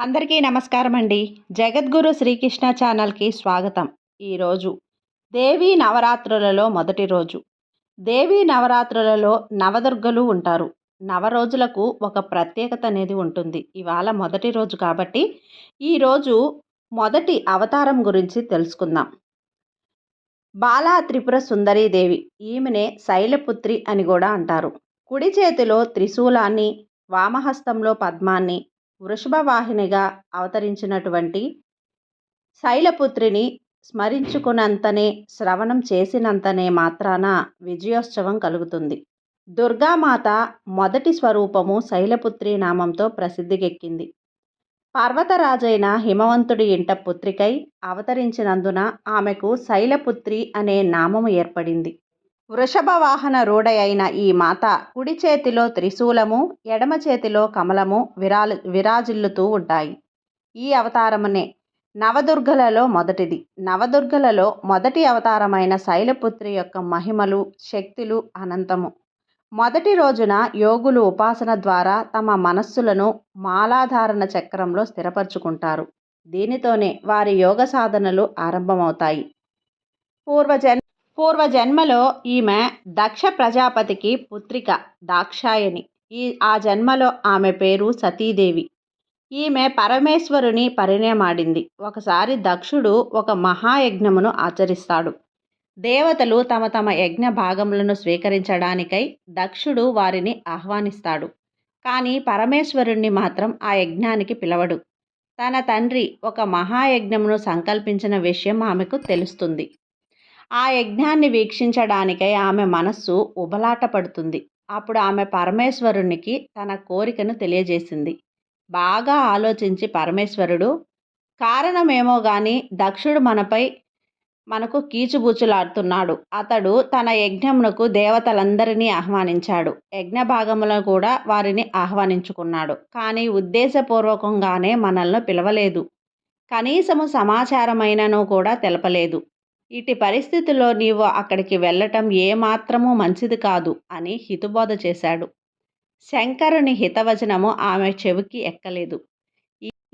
అందరికీ నమస్కారం అండి జగద్గురు శ్రీకృష్ణ ఛానల్కి స్వాగతం. ఈరోజు దేవీ నవరాత్రులలో మొదటి రోజు. దేవీ నవరాత్రులలో నవదుర్గలు ఉంటారు. నవరోజులకు ఒక ప్రత్యేకత అనేది ఉంటుంది. ఇవాళ మొదటి రోజు కాబట్టి ఈరోజు మొదటి అవతారం గురించి తెలుసుకుందాం. బాలా త్రిపుర సుందరీదేవి ఈమెనే శైలపుత్రి అని కూడా అంటారు. కుడి చేతిలో త్రిశూలాన్ని వామహస్తంలో పద్మాన్ని వృషభవాహినిగా అవతరించినటువంటి శైలపుత్రిని స్మరించుకున్నంతనే శ్రవణం చేసినంతనే మాత్రాన విజయోత్సవం కలుగుతుంది. దుర్గామాత మొదటి స్వరూపము శైలపుత్రి నామంతో ప్రసిద్ధికెక్కింది. పర్వతరాజైన హిమవంతుడి ఇంట పుత్రికై అవతరించినందున ఆమెకు శైలపుత్రి అనే నామము ఏర్పడింది. వృషభవాహన వాహన అయిన ఈ మాత కుడి చేతిలో త్రిశూలము ఎడమ చేతిలో కమలము విరాలు విరాజిల్లుతూ ఉంటాయి. ఈ అవతారమునే నవదుర్గలలో మొదటిది. నవదుర్గలలో మొదటి అవతారమైన శైలపుత్రి యొక్క మహిమలు శక్తులు అనంతము. మొదటి రోజున యోగులు ఉపాసన ద్వారా తమ మనస్సులను మాలాధారణ చక్రంలో స్థిరపరుచుకుంటారు. దీనితోనే వారి యోగ సాధనలు ఆరంభమవుతాయి. పూర్వజన్ పూర్వజన్మలో ఈమె దక్ష ప్రజాపతికి పుత్రిక దాక్షాయని ఈ ఆ జన్మలో ఆమె పేరు సతీదేవి. ఈమె పరమేశ్వరుని పరిణయమాడింది. ఒకసారి దక్షుడు ఒక మహాయజ్ఞమును ఆచరిస్తాడు. దేవతలు తమ తమ యజ్ఞ భాగములను స్వీకరించడానికై దక్షుడు వారిని ఆహ్వానిస్తాడు. కానీ పరమేశ్వరుణ్ణి మాత్రం ఆ యజ్ఞానికి పిలవడు. తన తండ్రి ఒక మహాయజ్ఞమును సంకల్పించిన విషయం ఆమెకు తెలుస్తుంది. ఆ యజ్ఞాన్ని వీక్షించడానికై ఆమె మనస్సు ఉబలాట పడుతుంది. అప్పుడు ఆమె పరమేశ్వరునికి తన కోరికను తెలియజేసింది. బాగా ఆలోచించి పరమేశ్వరుడు కారణమేమో కానీ దక్షుడు మనపై మనకు కీచుబూచులాడుతున్నాడు. అతడు తన యజ్ఞమునకు దేవతలందరినీ ఆహ్వానించాడు. యజ్ఞ భాగములను కూడా వారిని ఆహ్వానించుకున్నాడు. కానీ ఉద్దేశపూర్వకంగానే మనల్ని పిలవలేదు. కనీసము సమాచారమైనను కూడా తెలపలేదు. ఇటు పరిస్థితుల్లో నీవు అక్కడికి వెళ్ళటం ఏమాత్రమూ మంచిది కాదు అని హితుబోధ చేశాడు. శంకరుని హితవచనము ఆమె చెవికి ఎక్కలేదు.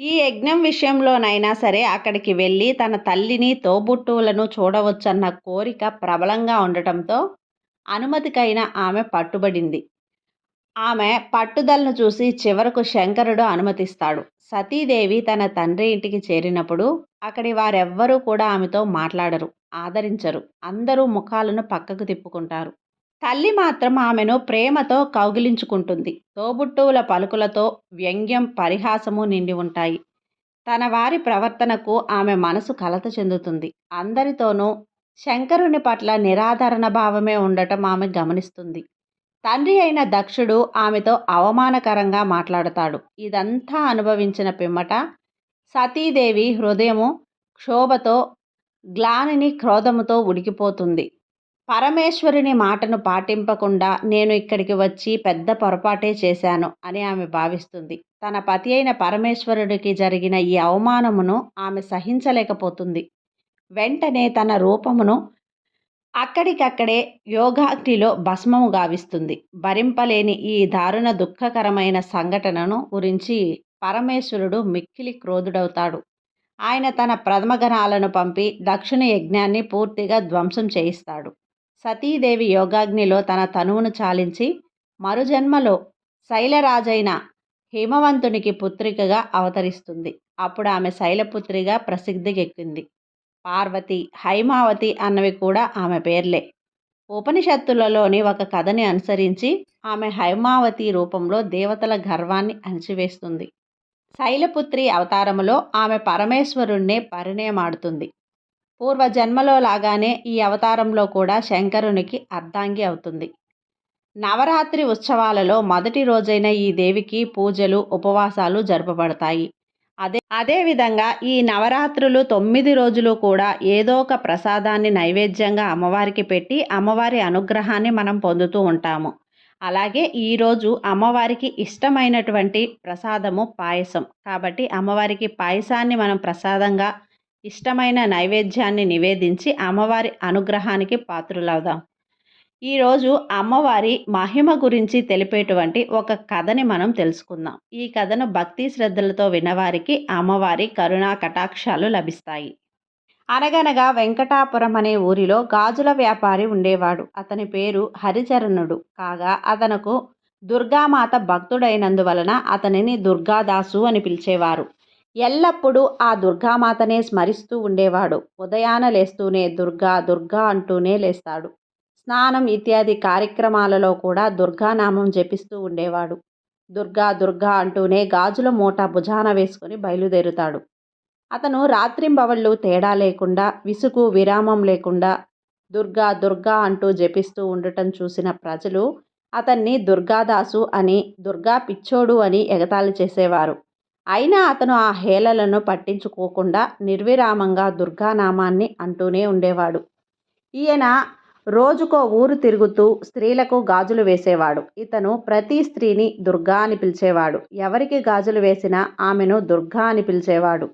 ఈ యజ్ఞం విషయంలోనైనా సరే అక్కడికి వెళ్ళి తన తల్లిని తోబుట్టువులను చూడవచ్చన్న కోరిక ప్రబలంగా ఉండటంతో అనుమతికైన ఆమె పట్టుబడింది. ఆమె పట్టుదలను చూసి చివరకు శంకరుడు అనుమతిస్తాడు. సతీదేవి తన తండ్రి ఇంటికి చేరినప్పుడు అక్కడి వారెవ్వరూ కూడా ఆమెతో మాట్లాడరు. ఆదరించరు. అందరూ ముఖాలను పక్కకు తిప్పుకుంటారు. తల్లి మాత్రం ఆమెను ప్రేమతో కౌగిలించుకుంటుంది. తోబుట్టువుల పలుకులతో వ్యంగ్యం పరిహాసము నిండి ఉంటాయి. తన వారి ప్రవర్తనకు ఆమె మనసు కలత చెందుతుంది. అందరితోనూ శంకరుని పట్ల నిరాదరణ భావమే ఉండటం ఆమె గమనిస్తుంది. తండ్రి అయిన దక్షుడు ఆమెతో అవమానకరంగా మాట్లాడతాడు. ఇదంతా అనుభవించిన పిమ్మట సతీదేవి హృదయము క్షోభతో గ్లానిని క్రోధముతో ఉడికిపోతుంది. పరమేశ్వరుని మాటను పాటింపకుండా నేను ఇక్కడికి వచ్చి పెద్ద పొరపాటే చేశాను అని ఆమె భావిస్తుంది. తన పతి అయిన పరమేశ్వరుడికి జరిగిన ఈ అవమానమును ఆమె సహించలేకపోతుంది. వెంటనే తన రూపమును అక్కడికక్కడే యోగాగ్నిలో భస్మము గావిస్తుంది. భరింపలేని ఈ దారుణ దుఃఖకరమైన సంఘటనను గురించి పరమేశ్వరుడు మిక్కిలి క్రోధుడవుతాడు. ఆయన తన ప్రథమగణాలను పంపి దక్షిణ యజ్ఞాన్ని పూర్తిగా ధ్వంసం చేయిస్తాడు. సతీదేవి యోగాగ్నిలో తన తనువును చాలించి మరుజన్మలో శైలరాజైన హిమవంతునికి పుత్రికగా అవతరిస్తుంది. అప్పుడు ఆమె శైలపుత్రిగా ప్రసిద్ధికెక్కింది. పార్వతి హైమావతి అన్నవి కూడా ఆమె పేర్లే. ఉపనిషత్తులలోని ఒక కథని అనుసరించి ఆమె హైమావతి రూపంలో దేవతల గర్వాన్ని అణిచివేస్తుంది. శైలపుత్రి అవతారములో ఆమె పరమేశ్వరుణ్ణే పరిణయమాడుతుంది. పూర్వజన్మలో లాగానే ఈ అవతారంలో కూడా శంకరునికి అర్ధాంగి అవుతుంది. నవరాత్రి ఉత్సవాలలో మొదటి రోజైన ఈ దేవికి పూజలు ఉపవాసాలు జరపబడతాయి. అదే అదేవిధంగా ఈ నవరాత్రులు తొమ్మిది రోజులు కూడా ఏదో ఒక ప్రసాదాన్ని నైవేద్యంగా అమ్మవారికి పెట్టి అమ్మవారి అనుగ్రహాన్ని మనం పొందుతూ ఉంటాము. అలాగే ఈరోజు అమ్మవారికి ఇష్టమైనటువంటి ప్రసాదము పాయసం. కాబట్టి అమ్మవారికి పాయసాన్ని మనం ప్రసాదంగా ఇష్టమైన నైవేద్యాన్ని నివేదించి అమ్మవారి అనుగ్రహానికి పాత్రులవుదాం. ఈరోజు అమ్మవారి మహిమ గురించి తెలిపేటువంటి ఒక కథని మనం తెలుసుకుందాం. ఈ కథను భక్తి శ్రద్ధలతో వినవారికి అమ్మవారి కరుణా కటాక్షాలు లభిస్తాయి. అనగనగా వెంకటాపురం అనే ఊరిలో గాజుల వ్యాపారి ఉండేవాడు. అతని పేరు హరిచరణుడు. కాగా అతనకు దుర్గామాత భక్తుడైనందువలన అతనిని దుర్గాదాసు అని పిలిచేవారు. ఎల్లప్పుడూ ఆ దుర్గామాతనే స్మరిస్తూ ఉండేవాడు. ఉదయాన లేస్తూనే దుర్గా దుర్గా అంటూనే లేస్తాడు. స్నానం ఇత్యాది కార్యక్రమాలలో కూడా దుర్గానామం జపిస్తూ ఉండేవాడు. దుర్గా దుర్గా అంటూనే గాజుల మూట భుజాన వేసుకుని బయలుదేరుతాడు. అతను రాత్రింబవళ్ళు తేడా లేకుండా విసుగు విరామం లేకుండా దుర్గా దుర్గా అంటూ జపిస్తూ ఉండటం చూసిన ప్రజలు అతన్ని దుర్గాదాసు అని దుర్గా పిచ్చోడు అని ఎగతాళి చేసేవారు. అయినా అతను ఆ హేళలను పట్టించుకోకుండా నిర్విరామంగా దుర్గానామాన్ని అంటూనే ఉండేవాడు. ఈయన రోజుకో ఊరు తిరుగుతూ స్త్రీలకు గాజులు వేసేవాడు. ఇతను ప్రతి స్త్రీని దుర్గా అని పిలిచేవాడు. ఎవరికి గాజులు వేసినా ఆమెను దుర్గా అని పిలిచేవాడు.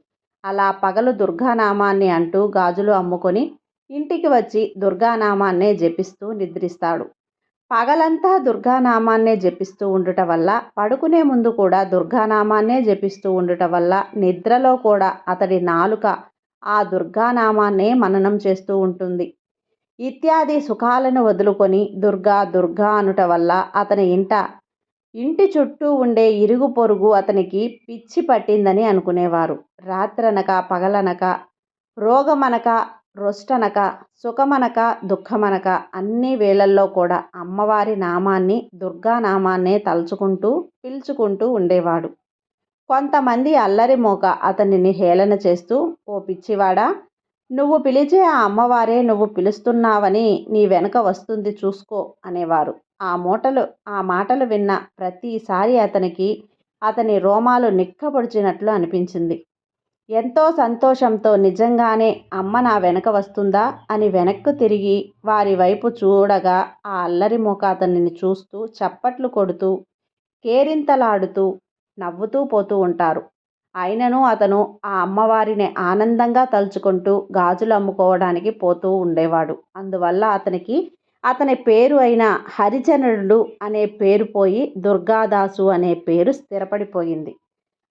అలా పగలు దుర్గానామాన్ని అంటూ గాజులు అమ్ముకొని ఇంటికి వచ్చి దుర్గానామాన్నే జపిస్తూ నిద్రిస్తాడు. పగలంతా దుర్గానామాన్నే జపిస్తూ ఉండుట వల్ల పడుకునే ముందు కూడా దుర్గానామాన్నే జపిస్తూ ఉండుట వల్ల నిద్రలో కూడా అతడి నాలుక ఆ దుర్గానామాన్నే మననం చేస్తూ ఉంటుంది. ఇత్యాది సుఖాలను వదులుకొని దుర్గా దుర్గా అనుట వల్ల అతని ఇంట ఇంటి చుట్టూ ఉండే ఇరుగు పొరుగు అతనికి పిచ్చి పట్టిందని అనుకునేవారు. రాత్రనక పగలనక రోగమనక రొష్టనక సుఖమనక దుఃఖమనక అన్ని వేళల్లో కూడా అమ్మవారి నామాన్ని దుర్గా నామాన్నే తలుచుకుంటూ పిలుచుకుంటూ ఉండేవాడు. కొంతమంది అల్లరి మోక అతనిని హేళన చేస్తూ ఓ పిచ్చివాడా నువ్వు పిలిచే ఆ అమ్మవారే నువ్వు పిలుస్తున్నావని నీ వెనుక వస్తుంది చూసుకో అనేవారు. ఆ మూటలు ఆ మాటలు విన్న ప్రతిసారి అతనికి అతని రోమాలు నిక్కపొడిచినట్లు అనిపించింది. ఎంతో సంతోషంతో నిజంగానే అమ్మ నా వెనక వస్తుందా? అని వెనక్కు తిరిగి వారి వైపు చూడగా ఆ అల్లరి మూక అతనిని చూస్తూ చప్పట్లు కొడుతూ కేరింతలాడుతూ నవ్వుతూ పోతూ ఉంటారు. అయినను అతను ఆ అమ్మవారిని ఆనందంగా తలుచుకుంటూ గాజులు అమ్ముకోవడానికి పోతూ ఉండేవాడు. అందువల్ల అతనికి అతని పేరు అయిన హరిజనుడు అనే పేరు పోయి దుర్గాదాసు అనే పేరు స్థిరపడిపోయింది.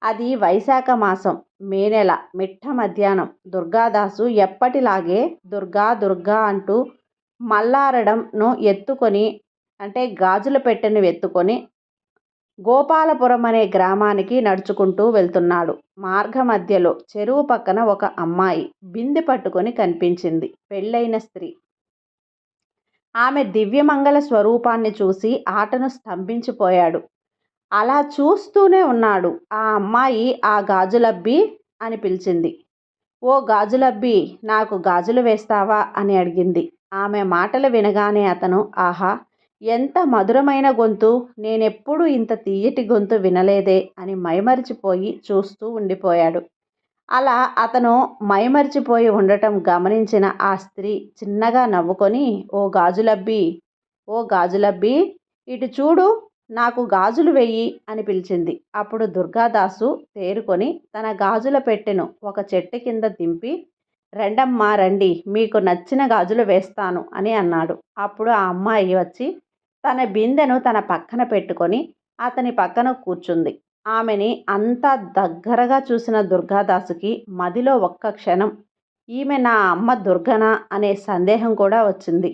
అది వైశాఖ మాసం మే నెల మిట్ట మధ్యాహ్నం దుర్గాదాసు ఎప్పటిలాగే దుర్గా దుర్గా అంటూ మల్లారడంను ఎత్తుకొని అంటే గాజుల పెట్టెను ఎత్తుకొని గోపాలపురం అనే గ్రామానికి నడుచుకుంటూ వెళ్తున్నాడు. మార్గ మధ్యలో చెరువు పక్కన ఒక అమ్మాయి బింది పట్టుకొని కనిపించింది. పెళ్ళైన స్త్రీ. ఆమె దివ్యమంగళ స్వరూపాన్ని చూసి ఆటను స్తంభించిపోయాడు. అలా చూస్తూనే ఉన్నాడు ఆ అమ్మాయి ఆ గాజులబ్బి అని పిలిచింది. ఓ గాజులబ్బి నాకు గాజులు వేస్తావా? అని అడిగింది. ఆమె మాటలు వినగానే అతను ఆహా ఎంత మధురమైన గొంతు నేనెప్పుడు ఇంత తీయటి గొంతు వినలేదే అని మైమరిచిపోయి చూస్తూ ఉండిపోయాడు. అలా అతను మైమరిచిపోయి ఉండటం గమనించిన ఆ స్త్రీ చిన్నగా నవ్వుకొని ఓ గాజులబ్బి ఓ గాజులబ్బి ఇటు చూడు నాకు గాజులు వెయ్యి అని పిలిచింది. అప్పుడు దుర్గాదాసు తేరుకొని తన గాజుల పెట్టెను ఒక చెట్టు కింద దింపి రెండమ్మా రండి మీకు నచ్చిన గాజులు వేస్తాను అని అన్నాడు. అప్పుడు ఆ అమ్మాయి వచ్చి తన బిందెను తన పక్కన పెట్టుకొని అతని పక్కన కూర్చుంది. ఆమెని అంత దగ్గరగా చూసిన దుర్గాదాసుకి మదిలో ఒక్క క్షణం ఈమె నా అమ్మ దుర్గన? అనే సందేహం కూడా వచ్చింది.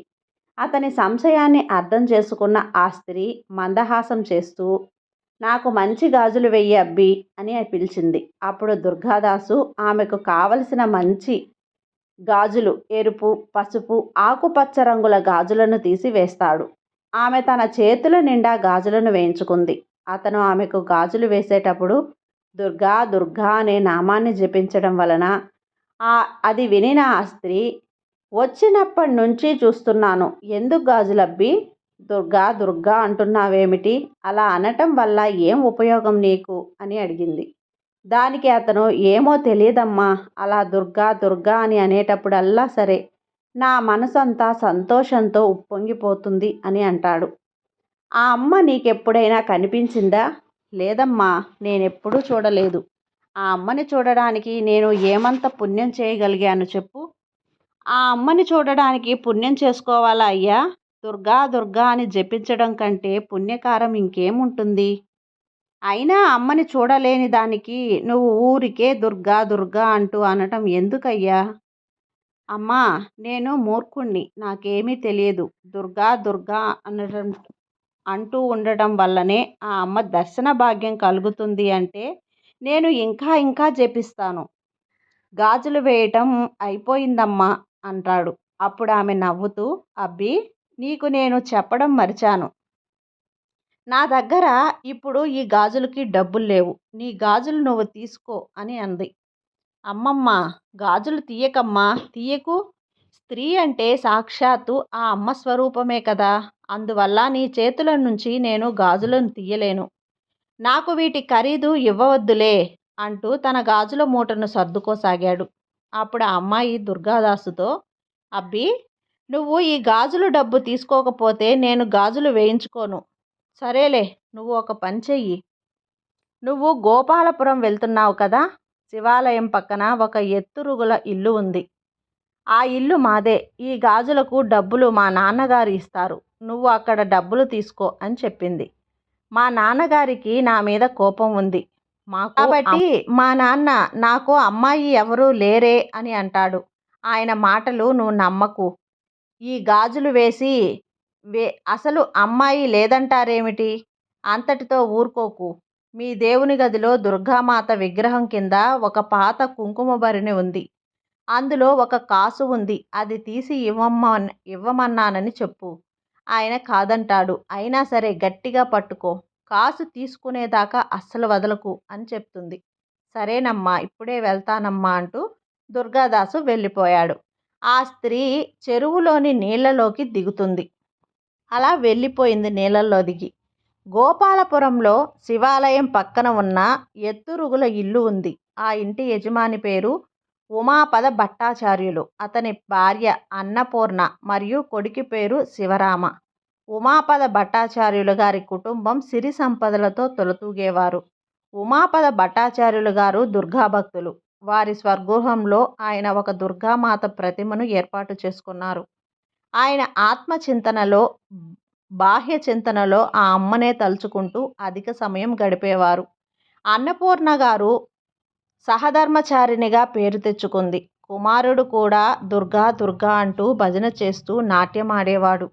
అతని సంశయాన్ని అర్థం చేసుకున్న ఆ స్త్రీ మందహాసం చేస్తూ నాకు మంచి గాజులు వెయ్యి అబ్బి అని పిలిచింది. అప్పుడు దుర్గాదాసు ఆమెకు కావలసిన మంచి గాజులు ఎరుపు పసుపు ఆకుపచ్చ రంగుల గాజులను తీసి వేస్తాడు ఆమె తన చేతుల నిండా గాజులను వేయించుకుంది. అతను ఆమెకు గాజులు వేసేటప్పుడు దుర్గా దుర్గా అనే నామాన్ని జపించడం వలన ఆ అది వినిన ఆ స్త్రీ? వచ్చినప్పటి నుంచి చూస్తున్నాను. ఎందుకు గాజులబ్బి? దుర్గా దుర్గా అంటున్నావేమిటి? అలా అనటం వల్ల ఏం ఉపయోగం నీకు అని అడిగింది. దానికి అతను ఏమో తెలియదమ్మా. అలా దుర్గా దుర్గా అని అనేటప్పుడల్లా సరే నా మనసంతా సంతోషంతో ఉప్పొంగిపోతుంది అని అంటాడు. ఆ అమ్మ నీకెప్పుడైనా కనిపించిందా? లేదమ్మా నేనెప్పుడూ చూడలేదు. ఆ అమ్మని చూడడానికి నేను ఏమంత పుణ్యం చేయగలిగాను చెప్పు. ఆ అమ్మని చూడడానికి పుణ్యం చేసుకోవాలా అయ్యా? దుర్గా దుర్గా అని జపించడం కంటే పుణ్యకారం ఇంకేముంటుంది? అయినా అమ్మని చూడలేని దానికి నువ్వు ఊరికే దుర్గా దుర్గా అంటూ అనటం ఎందుకయ్యా? అమ్మా నేను మూర్ఖుణ్ణి నాకేమీ తెలియదు. దుర్గా దుర్గా అనటం అంటూ ఉండటం వల్లనే ఆ అమ్మ దర్శన భాగ్యం కలుగుతుంది అంటే నేను ఇంకా ఇంకా జపిస్తాను. గాజులు వేయటం అయిపోయిందమ్మా అంటాడు. అప్పుడు ఆమె నవ్వుతూ అబ్బి నీకు నేను చెప్పడం మరిచాను. నా దగ్గర ఇప్పుడు ఈ గాజులకి డబ్బులు లేవు. నీ గాజులు నువ్వు తీసుకో అని అంది. అమ్మమ్మ గాజులు తీయకమ్మా తీయకు. స్త్రీ అంటే సాక్షాత్తు ఆ అమ్మ స్వరూపమే కదా! అందువల్ల నీ చేతుల నుంచి నేను గాజులను తీయలేను. నాకు వీటి ఖరీదు ఇవ్వవద్దులే! అంటూ తన గాజుల మూటను సర్దుకోసాగాడు. అప్పుడు ఆ అమ్మాయి దుర్గాదాసుతో అబ్బి నువ్వు ఈ గాజులు డబ్బు తీసుకోకపోతే నేను గాజులు వేయించుకోను. సరేలే నువ్వు ఒక పని చెయ్యి. నువ్వు గోపాలపురం వెళ్తున్నావు కదా! శివాలయం పక్కన ఒక ఎత్తురుగుల ఇల్లు ఉంది. ఆ ఇల్లు మాదే ఈ గాజులకు డబ్బులు మా నాన్నగారు ఇస్తారు నువ్వు అక్కడ డబ్బులు తీసుకో అని చెప్పింది. మా నాన్నగారికి నా మీద కోపం ఉంది. మాకు కాబట్టి మా నాన్న నాకు అమ్మాయి ఎవరూ లేరే అని అంటాడు. ఆయన మాటలు నువ్వు నమ్మకు. ఈ గాజులు వేసి వే అసలు అమ్మాయి లేదంటారేమిటి? అంతటితో ఊరుకోకు. మీ దేవుని గదిలో దుర్గామాత విగ్రహం కింద ఒక పాత కుంకుమ భరిణి ఉంది. అందులో ఒక కాసు ఉంది. అది తీసి ఇవ్వమ్మ ఇవ్వమన్నానని చెప్పు. ఆయన కాదంటాడు. అయినా సరే గట్టిగా పట్టుకో. కాసు తీసుకునేదాకా అస్సలు వదలకు అని చెప్తుంది. సరేనమ్మా ఇప్పుడే వెళ్తానమ్మా అంటూ దుర్గాదాసు వెళ్ళిపోయాడు. ఆ స్త్రీ చెరువులోని నీళ్ళలోకి దిగుతుంది. అలా వెళ్ళిపోయింది నీళ్ళల్లో దిగి. గోపాలపురంలో శివాలయం పక్కన ఉన్న ఎత్తురుగుల ఇల్లు ఉంది. ఆ ఇంటి యజమాని పేరు ఉమాపద భట్టాచార్యులు. అతని భార్య అన్నపూర్ణ మరియు కొడుకు పేరు శివరామ. ఉమాపద భట్టాచార్యులు గారి కుటుంబం సిరి సంపదలతో తొలతూగేవారు. ఉమాపద భట్టాచార్యులు గారు దుర్గాభక్తులు. వారి స్వగృహంలో ఆయన ఒక దుర్గామాత ప్రతిమను ఏర్పాటు చేసుకున్నారు. ఆయన ఆత్మచింతనలో బాహ్య చింతనలో ఆ అమ్మనే తలుచుకుంటూ అధిక సమయం గడిపేవారు. అన్నపూర్ణ గారు సహధర్మచారిణిగా పేరు తెచ్చుకుంది. కుమారుడు కూడా దుర్గా దుర్గా అంటూ భజన చేస్తూ నాట్యం ఆడేవాడు.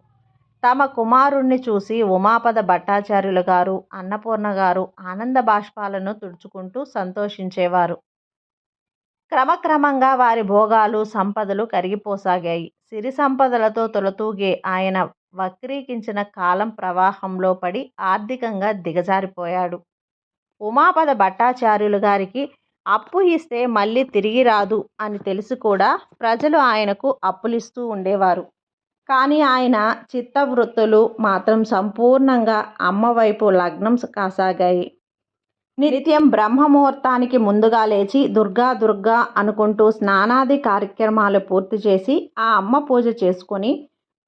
తమ కుమారుణ్ణి చూసి ఉమాపద భట్టాచార్యులు గారు అన్నపూర్ణ గారు ఆనంద బాష్పాలను తుడుచుకుంటూ సంతోషించేవారు. క్రమక్రమంగా వారి భోగాలు సంపదలు కరిగిపోసాగాయి. సిరి సంపదలతో తొలతూగే ఆయన వక్రీకించిన కాలం ప్రవాహంలో పడి ఆర్థికంగా దిగజారిపోయాడు. ఉమాపద భట్టాచార్యులు గారికి అప్పు ఇస్తే మళ్ళీ తిరిగి రాదు అని తెలిసి కూడా ప్రజలు ఆయనకు అప్పులిస్తూ ఉండేవారు. కానీ ఆయన చిత్తవృత్తులు మాత్రం సంపూర్ణంగా అమ్మవైపు లగ్నం కాసాగాయి. నిత్యం బ్రహ్మముహూర్తానికి ముందుగా లేచి దుర్గా దుర్గా అనుకుంటూ స్నానాది కార్యక్రమాలు పూర్తి చేసి ఆ అమ్మ పూజ చేసుకొని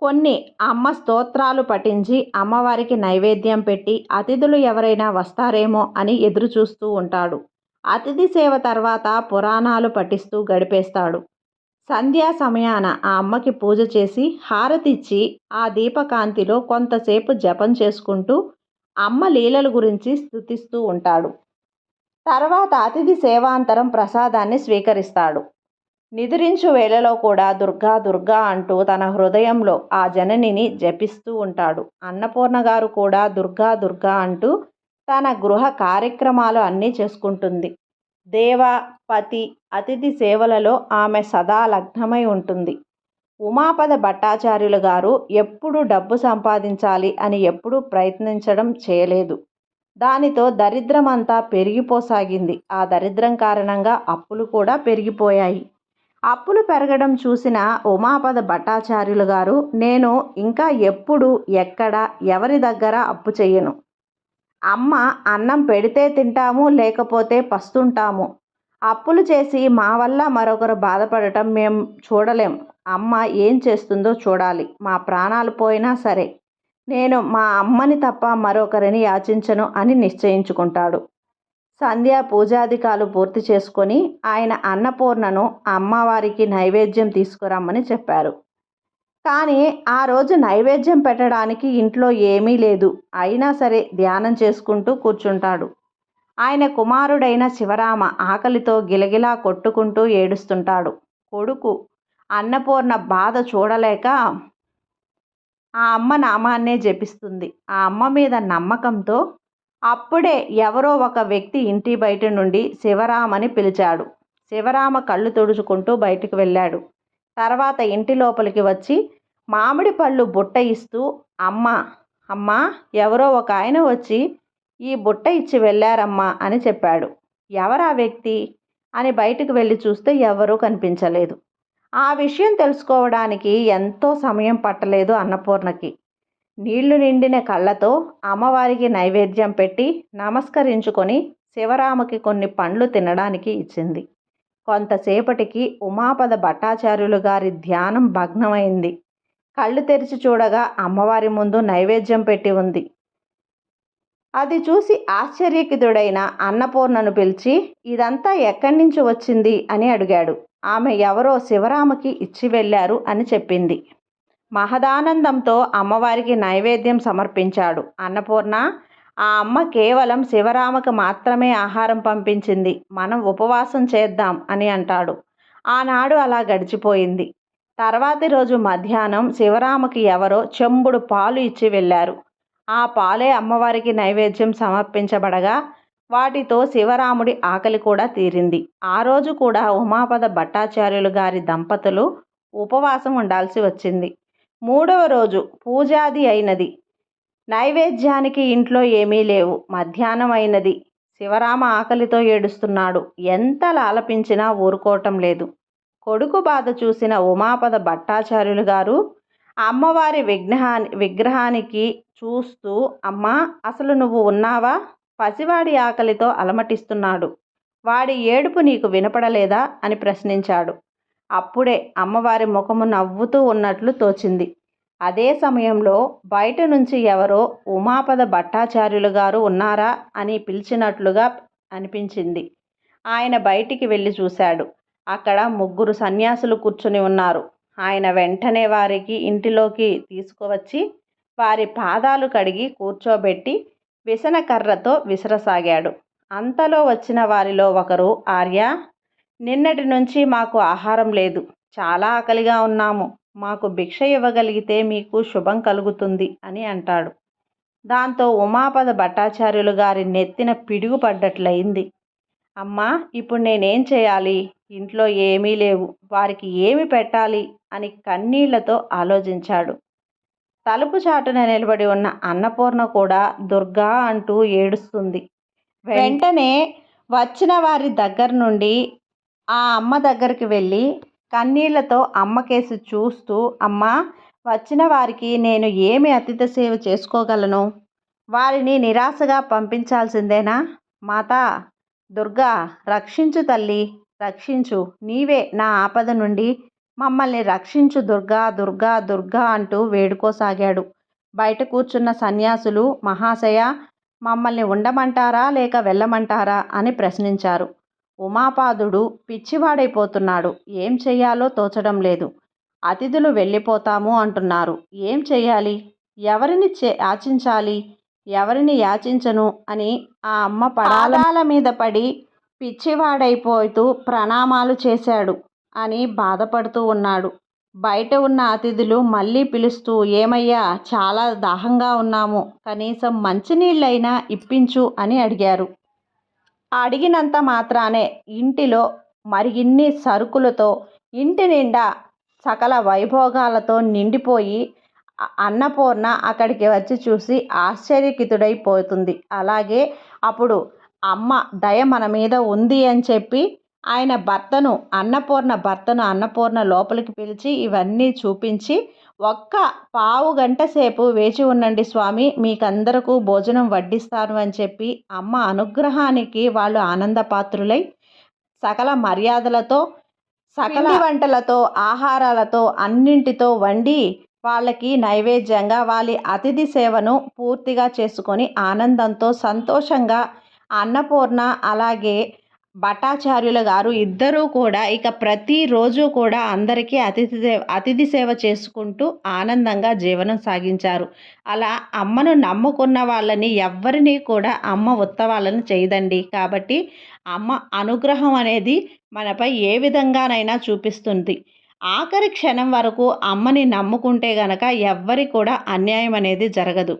కొన్ని అమ్మ స్తోత్రాలు పఠించి అమ్మవారికి నైవేద్యం పెట్టి అతిథులు ఎవరైనా వస్తారేమో అని ఎదురు చూస్తూ ఉంటాడు. అతిథి సేవ తర్వాత పురాణాలు పఠిస్తూ గడిపేస్తాడు. సంధ్యా సమయాన ఆ అమ్మకి పూజ చేసి హారతిచ్చి ఆ దీపకాంతిలో కొంతసేపు జపం చేసుకుంటూ అమ్మ లీలల గురించి స్థుతిస్తూ ఉంటాడు. తర్వాత అతిథి సేవాంతరం ప్రసాదాన్ని స్వీకరిస్తాడు. నిద్రించు వేళలో కూడా దుర్గా దుర్గా అంటూ తన హృదయంలో ఆ జననిని జపిస్తూ ఉంటాడు. అన్నపూర్ణ గారు కూడా దుర్గా దుర్గా అంటూ తన గృహ కార్యక్రమాలు అన్నీ చేసుకుంటుంది. దేవ పతి అతిథి సేవలలో ఆమె సదా లగ్నమై ఉంటుంది. ఉమాపద భట్టాచార్యులు గారు ఎప్పుడు డబ్బు సంపాదించాలి అని ఎప్పుడూ ప్రయత్నించడం చేయలేదు. దానితో దరిద్రం అంతా పెరిగిపోసాగింది. ఆ దరిద్రం కారణంగా అప్పులు కూడా పెరిగిపోయాయి. అప్పులు పెరగడం చూసిన ఉమాపద భట్టాచార్యులు గారు నేను ఇంకా ఎప్పుడు ఎక్కడ ఎవరి దగ్గర అప్పు చేయను అమ్మ అన్నం పెడితే తింటాము లేకపోతే పస్తుంటాము. అప్పులు చేసి మా వల్ల మరొకరు బాధపడటం మేము చూడలేం. అమ్మ ఏం చేస్తుందో చూడాలి. మా ప్రాణాలు పోయినా సరే. నేను మా అమ్మని తప్ప మరొకరిని యాచించను అని నిశ్చయించుకుంటాడు. సంధ్య పూజాధికాలు పూర్తి చేసుకొని ఆయన అన్నపూర్ణను అమ్మవారికి నైవేద్యం తీసుకురమ్మని చెప్పారు. కానీ ఆ రోజు నైవేద్యం పెట్టడానికి ఇంట్లో ఏమీ లేదు. అయినా సరే ధ్యానం చేసుకుంటూ కూర్చుంటాడు. ఆయన కుమారుడైన శివరామ ఆకలితో గిలగిలా కొట్టుకుంటూ ఏడుస్తుంటాడు. కొడుకు అన్నపూర్ణ బాధ చూడలేక ఆ అమ్మ నామాన్నే జపిస్తుంది. ఆ అమ్మ మీద నమ్మకంతో అప్పుడే ఎవరో ఒక వ్యక్తి ఇంటి బయట నుండి శివరామని పిలిచాడు. శివరామ కళ్ళు తుడుచుకుంటూ బయటికి వెళ్ళాడు. తర్వాత ఇంటి లోపలికి వచ్చి మామిడి పళ్ళు బుట్ట ఇస్తూ అమ్మ అమ్మ ఎవరో ఒక ఆయన వచ్చి ఈ బుట్ట ఇచ్చి వెళ్ళారమ్మా అని చెప్పాడు. ఎవరా వ్యక్తి? అని బయటకు వెళ్ళి చూస్తే ఎవరూ కనిపించలేదు. ఆ విషయం తెలుసుకోవడానికి ఎంతో సమయం పట్టలేదు అన్నపూర్ణకి. నీళ్ళు నిండిన కళ్ళతో అమ్మవారికి నైవేద్యం పెట్టి నమస్కరించుకొని శివరామకి కొన్ని పండ్లు తినడానికి ఇచ్చింది. కొంతసేపటికి ఉమాపద భట్టాచార్యులు గారి ధ్యానం భగ్నమైంది. కళ్ళు తెరిచి చూడగా అమ్మవారి ముందు నైవేద్యం పెట్టి ఉంది. అది చూసి ఆశ్చర్యకితుడైన అన్నపూర్ణను పిలిచి ఇదంతా ఎక్కడి నుంచి వచ్చింది? అని అడిగాడు. ఆమె ఎవరో శివరామకి ఇచ్చి వెళ్ళారు అని చెప్పింది. మహదానందంతో అమ్మవారికి నైవేద్యం సమర్పించాడు. అన్నపూర్ణ ఆ అమ్మ కేవలం శివరామకు మాత్రమే ఆహారం పంపించింది. మనం ఉపవాసం చేద్దాం అని అంటాడు. ఆనాడు అలా గడిచిపోయింది. తర్వాతి రోజు మధ్యాహ్నం శివరామకి ఎవరో చెంబుడు పాలు ఇచ్చి వెళ్ళారు. ఆ పాలే అమ్మవారికి నైవేద్యం సమర్పించబడగా వాటితో శివరాముడి ఆకలి కూడా తీరింది. ఆ రోజు కూడా ఉమాపద భట్టాచార్యులు గారి దంపతులు ఉపవాసం ఉండాల్సి వచ్చింది. మూడవ రోజు పూజాది అయినది. నైవేద్యానికి ఇంట్లో ఏమీ లేవు. మధ్యాహ్నం అయినది. శివరామ ఆకలితో ఏడుస్తున్నాడు. ఎంత లాలపించినా ఊరుకోవటం లేదు. కొడుకు బాధ చూసిన ఉమాపద భట్టాచార్యులు గారు అమ్మవారి విగ్రహాని విగ్రహానికి చూస్తూ అమ్మా అసలు నువ్వు ఉన్నావా? పసివాడి ఆకలితో అలమటిస్తున్నాడు. వాడి ఏడుపు నీకు వినపడలేదా? అని ప్రశ్నించాడు. అప్పుడే అమ్మవారి ముఖము నవ్వుతూ ఉన్నట్లు తోచింది. అదే సమయంలో బయట నుంచి ఎవరో ఉమాపద భట్టాచార్యులు గారు ఉన్నారా అని పిలిచినట్లుగా అనిపించింది. ఆయన బయటికి వెళ్ళి చూశాడు. అక్కడ ముగ్గురు సన్యాసులు కూర్చుని ఉన్నారు. ఆయన వెంటనే వారికి ఇంటిలోకి తీసుకువచ్చి వారి పాదాలు కడిగి కూర్చోబెట్టి విసనకర్రతో విసరసాగాడు. అంతలో వచ్చిన వారిలో ఒకరు ఆర్య నిన్నటి నుంచి మాకు ఆహారం లేదు. చాలా ఆకలిగా ఉన్నాము. మాకు భిక్ష ఇవ్వగలిగితే మీకు శుభం కలుగుతుంది అని అంటాడు. దాంతో ఉమాపద భట్టాచార్యులు గారి నెత్తిన పిడుగు పడ్డట్లయింది. అమ్మా ఇప్పుడు నేనేం చేయాలి? ఇంట్లో ఏమీ లేవు. వారికి ఏమి పెట్టాలి? అని కన్నీళ్ళతో ఆలోచించాడు. తలుపు చాటున నిలబడి ఉన్న అన్నపూర్ణ కూడా దుర్గా అంటూ ఏడుస్తుంది. వెంటనే వచ్చిన వారి దగ్గర నుండి ఆ అమ్మ దగ్గరికి వెళ్ళి కన్నీళ్ళతో అమ్మకేసి చూస్తూ అమ్మ వచ్చిన వారికి నేను ఏమి అతిథి సేవ చేసుకోగలను? వారిని నిరాశగా పంపించాల్సిందేనా? మాత దుర్గా రక్షించు తల్లి రక్షించు. నీవే నా ఆపద నుండి మమ్మల్ని రక్షించు దుర్గా దుర్గా దుర్గా అంటూ వేడుకోసాగాడు. బయట కూర్చున్న సన్యాసులు మహాశయ మమ్మల్ని ఉండమంటారా లేక వెళ్ళమంటారా? అని ప్రశ్నించారు. ఉమాపాదుడు పిచ్చివాడైపోతున్నాడు. ఏం చెయ్యాలో తోచడం లేదు. అతిథులు వెళ్ళిపోతాము అంటున్నారు. ఏం చెయ్యాలి? ఎవరిని చే యాచించాలి? ఎవరిని యాచించను? అని ఆ అమ్మ పడాల మీద పడి పిచ్చివాడైపోతూ ప్రణామాలు చేశాడు అని బాధపడుతూ ఉన్నాడు. బయట ఉన్న అతిథులు మళ్ళీ పిలుస్తూ ఏమయ్యా చాలా దాహంగా ఉన్నాము. కనీసం మంచినీళ్ళైనా ఇప్పించు అని అడిగారు. అడిగినంత మాత్రానే ఇంటిలో మరిన్ని సరుకులతో ఇంటి నిండా సకల వైభోగాలతో నిండిపోయి అన్నపూర్ణ అక్కడికి వచ్చి చూసి ఆశ్చర్యకితుడైపోతుంది. అలాగే అప్పుడు అమ్మ దయ మన మీద ఉంది అని చెప్పి ఆయన భర్తను అన్నపూర్ణ భర్తను అన్నపూర్ణ లోపలికి పిలిచి ఇవన్నీ చూపించి ఒక్క పావు గంట సేపు వేచి ఉండండి స్వామి మీకందరకు భోజనం వడ్డిస్తాను అని చెప్పి అమ్మ అనుగ్రహానికి వాళ్ళు ఆనందపాత్రులై సకల మర్యాదలతో సకల వంటలతో ఆహారాలతో అన్నింటితో వండి వాళ్ళకి నైవేద్యంగా వాళ్ళ అతిథి సేవను పూర్తిగా చేసుకొని ఆనందంతో సంతోషంగా అన్నపూర్ణ అలాగే భట్టాచార్యుల గారు ఇద్దరూ కూడా ఇక ప్రతిరోజు కూడా అందరికీ అతిథి సేవ అతిథి సేవ చేసుకుంటూ ఆనందంగా జీవనం సాగించారు. అలా అమ్మను నమ్ముకున్న వాళ్ళని ఎవ్వరినీ కూడా అమ్మ ఉత్తవాళ్ళని చేయదండి. కాబట్టి అమ్మ అనుగ్రహం అనేది మనపై ఏ విధంగానైనా చూపిస్తుంది. ఆఖరి క్షణం వరకు అమ్మని నమ్ముకుంటే గనక ఎవ్వరి కూడా అన్యాయం అనేది జరగదు.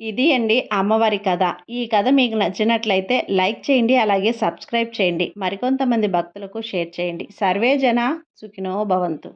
ఇది అండి అమ్మవారి కథ. ఈ కథ మీకు నచ్చినట్లయితే లైక్ చేయండి అలాగే సబ్స్క్రైబ్ చేయండి. మరికొంతమంది భక్తులకు షేర్ చేయండి. సర్వే జన సుఖినో భవంతు.